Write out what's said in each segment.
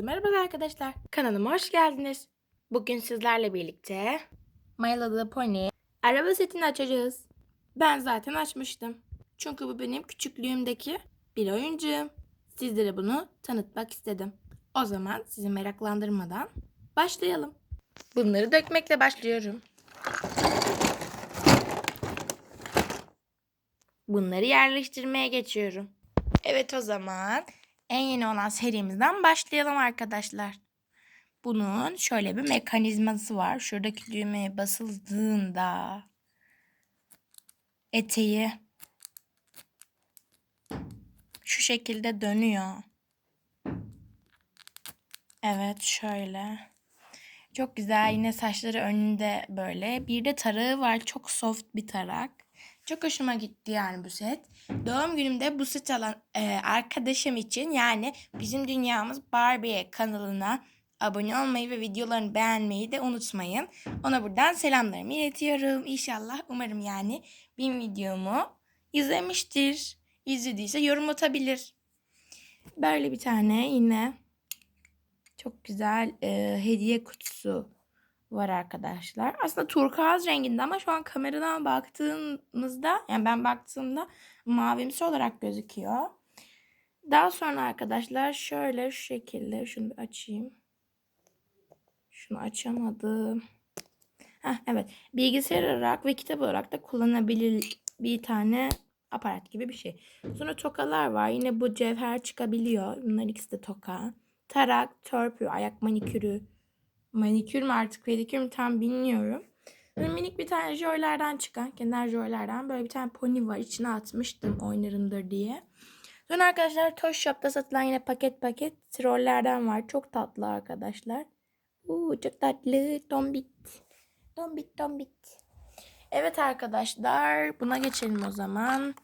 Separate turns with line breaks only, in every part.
Merhaba arkadaşlar. Kanalıma hoş geldiniz. Bugün sizlerle birlikte My Little Pony araba setini açacağız. Ben zaten açmıştım. Çünkü bu benim küçüklüğümdeki bir oyuncağım. Sizlere bunu tanıtmak istedim. O zaman sizi meraklandırmadan başlayalım. Bunları dökmekle başlıyorum. Bunları yerleştirmeye geçiyorum. Evet o zaman en yeni olan serimizden başlayalım arkadaşlar. Bunun şöyle bir mekanizması var. Şuradaki düğmeye basıldığında eteği şu şekilde dönüyor. Evet şöyle. Çok güzel yine saçları önünde böyle. Bir de tarağı var. Çok soft bir tarak. Çok hoşuma gitti yani bu set. Doğum günümde bu set alan e, arkadaşım için yani bizim dünyamız Barbie kanalına abone olmayı ve videolarını beğenmeyi de unutmayın. Ona buradan selamlarımı iletiyorum. İnşallah umarım yani benim videomu izlemiştir. İzlediyse yorum atabilir. Böyle bir tane yine çok güzel e, hediye kutusu var arkadaşlar. Aslında turkuaz renginde ama şu an kameradan baktığımızda yani ben baktığımda mavimsi olarak gözüküyor. Daha sonra arkadaşlar şöyle şu şekilde şunu bir açayım. Şunu açamadım. Heh, evet bilgisayar olarak ve kitap olarak da kullanabilir bir tane aparat gibi bir şey. Sonra tokalar var. Yine bu cevher çıkabiliyor. Bunların ikisi de toka. Tarak, törpü, ayak manikürü, manikür mü artık pedikür mü tam bilmiyorum. Böyle minik bir tane jöllerden çıkan, kenar jöllerden böyle bir tane pony var. İçine atmıştım oynarımdır diye. Sonra arkadaşlar Toy Shop'ta satılan yine paket paket trollerden var. Çok tatlı arkadaşlar. Uuu çok tatlı. Tombit. Tombit tombit. Evet arkadaşlar buna geçelim o zaman.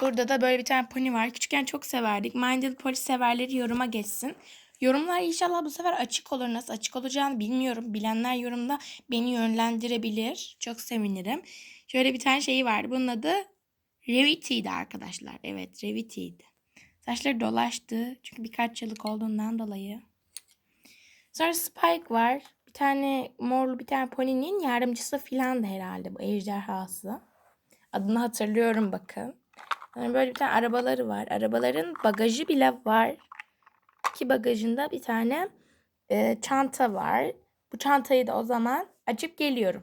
Burada da böyle bir tane pony var. Küçükken çok severdik. Little Pony severleri yoruma geçsin. Yorumlar inşallah bu sefer açık olur. Nasıl açık olacağını bilmiyorum. Bilenler yorumda beni yönlendirebilir. Çok sevinirim. Şöyle bir tane şeyi vardı. Bunun adı Revity'ydi arkadaşlar. Evet Revity'ydi. Saçları dolaştı. Çünkü birkaç yıllık olduğundan dolayı. Sonra Spike var. Bir tane morlu bir tane poninin yardımcısı filan da herhalde bu ejderhası. Adını hatırlıyorum bakın. Yani böyle bir tane arabaları var. Arabaların bagajı bile var. Ki bagajında bir tane e, çanta var. Bu çantayı da o zaman açıp geliyorum.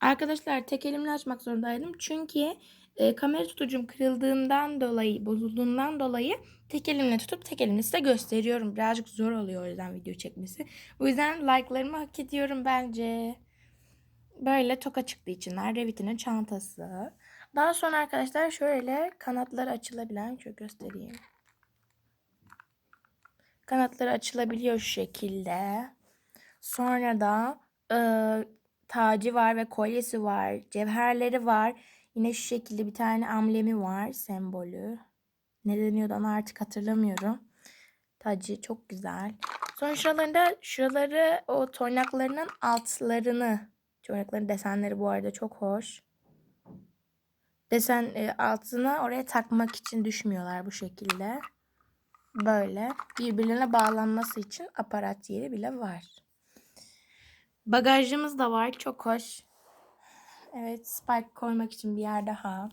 Arkadaşlar tek elimle açmak zorundaydım. Çünkü e, kamera tutucum kırıldığından dolayı, bozulduğundan dolayı tek elimle tutup tek elimle size gösteriyorum. Birazcık zor oluyor o yüzden video çekmesi. O yüzden like'larımı hak ediyorum bence. Böyle toka çıktı içinden. Revit'in çantası. Daha sonra arkadaşlar şöyle kanatları açılabilen şöyle göstereyim. Kanatları açılabiliyor şu şekilde. Sonra da e, tacı var ve kolyesi var. Cevherleri var. Yine şu şekilde bir tane amblemi var. Sembolü. Ne deniyordu onu artık hatırlamıyorum. Tacı çok güzel. Sonra şuralarında şuraları o toynaklarının altlarını. Toynakların desenleri bu arada çok hoş. Desen e, altına oraya takmak için düşmüyorlar bu şekilde. Böyle birbirlerine bağlanması için aparat yeri bile var. Bagajımız da var. Çok hoş. Evet spike koymak için bir yer daha.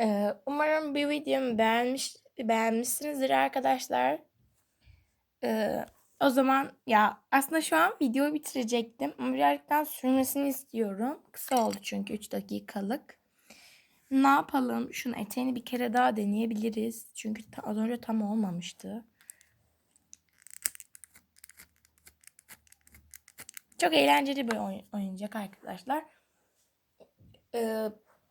Ee, umarım bir videomu beğenmiş, beğenmişsinizdir arkadaşlar. Ee, o zaman ya aslında şu an videoyu bitirecektim. Ama birazcık sürmesini istiyorum. Kısa oldu çünkü 3 dakikalık. Ne yapalım? Şunun eteğini bir kere daha deneyebiliriz. Çünkü az önce tam olmamıştı. Çok eğlenceli bir oyun, oyuncak arkadaşlar. Ee,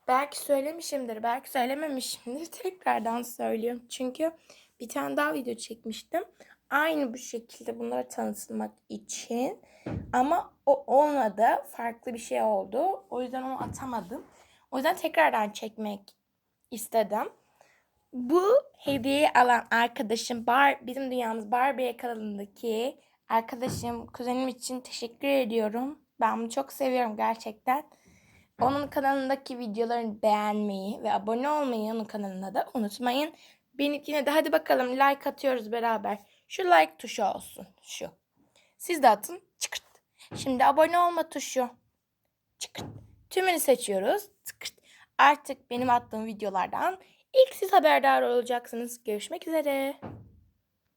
belki söylemişimdir, belki söylememişimdir. Tekrardan söylüyorum. Çünkü bir tane daha video çekmiştim. Aynı bu şekilde bunları tanıtmak için. Ama o olmadı. Farklı bir şey oldu. O yüzden onu atamadım. O yüzden tekrardan çekmek istedim. Bu hediyeyi alan arkadaşım Bar bizim dünyamız Barbie kanalındaki arkadaşım kuzenim için teşekkür ediyorum. Ben bunu çok seviyorum gerçekten. Onun kanalındaki videolarını beğenmeyi ve abone olmayı onun kanalına da unutmayın. Benimkine de hadi bakalım like atıyoruz beraber. Şu like tuşu olsun. Şu. Siz de atın. Çıkırt. Şimdi abone olma tuşu. Çıkırt. Tümünü seçiyoruz. Artık benim attığım videolardan ilk siz haberdar olacaksınız. Görüşmek üzere.